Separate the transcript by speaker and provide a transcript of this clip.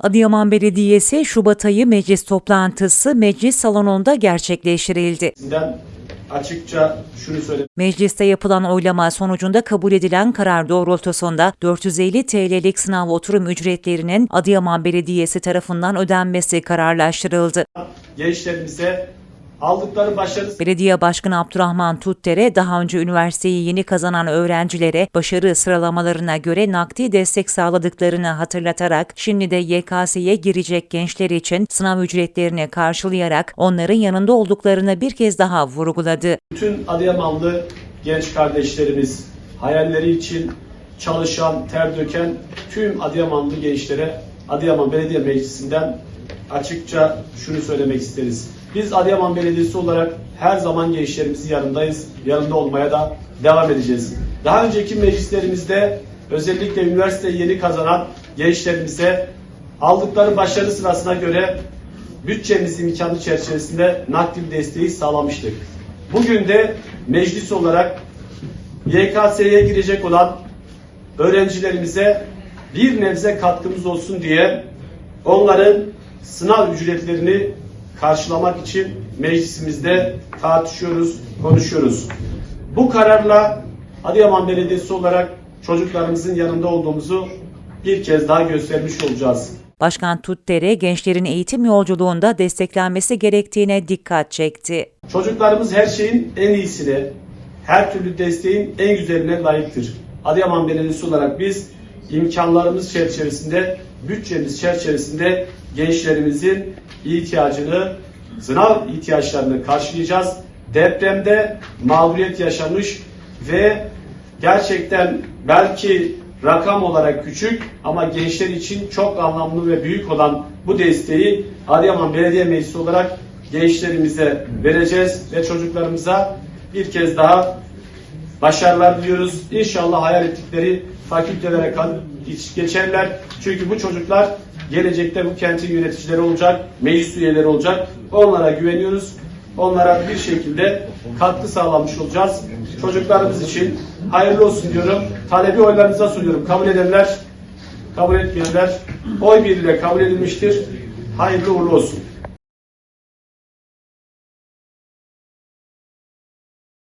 Speaker 1: Adıyaman Belediyesi Şubat ayı meclis toplantısı meclis salonunda gerçekleştirildi.
Speaker 2: Sizden açıkça şunu söylemek
Speaker 1: Mecliste yapılan oylama sonucunda kabul edilen karar doğrultusunda 450 TL'lik sınav oturum ücretlerinin Adıyaman Belediyesi tarafından ödenmesi kararlaştırıldı.
Speaker 2: gençlerimize aldıkları başarı
Speaker 1: Belediye Başkanı Abdurrahman Tuttere daha önce üniversiteyi yeni kazanan öğrencilere başarı sıralamalarına göre nakdi destek sağladıklarını hatırlatarak şimdi de YKS'ye girecek gençler için sınav ücretlerini karşılayarak onların yanında olduklarını bir kez daha vurguladı.
Speaker 2: bütün Adıyamanlı genç kardeşlerimiz hayalleri için çalışan, ter döken tüm Adıyamanlı gençlere Adıyaman Belediye Meclisi'nden açıkça şunu söylemek isteriz. Biz Adıyaman Belediyesi olarak her zaman gençlerimizin yanındayız. Yanında olmaya da devam edeceğiz. Daha önceki meclislerimizde özellikle üniversiteyi yeni kazanan gençlerimize aldıkları başarı sırasına göre bütçemiz imkanı çerçevesinde nakdi desteği sağlamıştık. Bugün de meclis olarak YKS'ye girecek olan öğrencilerimize bir nebze katkımız olsun diye onların sınav ücretlerini karşılamak için meclisimizde tartışıyoruz, konuşuyoruz. Bu kararla Adıyaman Belediyesi olarak çocuklarımızın yanında olduğumuzu bir kez daha göstermiş olacağız.
Speaker 1: Başkan Tuttere gençlerin eğitim yolculuğunda desteklenmesi gerektiğine dikkat çekti.
Speaker 2: Çocuklarımız her şeyin en iyisine, her türlü desteğin en güzeline layıktır. Adıyaman Belediyesi olarak biz imkanlarımız çerçevesinde, bütçemiz çerçevesinde gençlerimizin ihtiyacını, sınav ihtiyaçlarını karşılayacağız. Depremde mağduriyet yaşamış ve gerçekten belki rakam olarak küçük ama gençler için çok anlamlı ve büyük olan bu desteği Adıyaman Belediye Meclisi olarak gençlerimize vereceğiz ve çocuklarımıza bir kez daha başarılar diliyoruz. İnşallah hayal ettikleri fakültelere geçerler. Çünkü bu çocuklar gelecekte bu kentin yöneticileri olacak, meclis üyeleri olacak. Onlara güveniyoruz. Onlara bir şekilde katkı sağlamış olacağız. Çocuklarımız için hayırlı olsun diyorum. Talebi oylarınıza sunuyorum. Kabul edenler, kabul etmeyenler oy birliğiyle kabul edilmiştir. Hayırlı uğurlu olsun.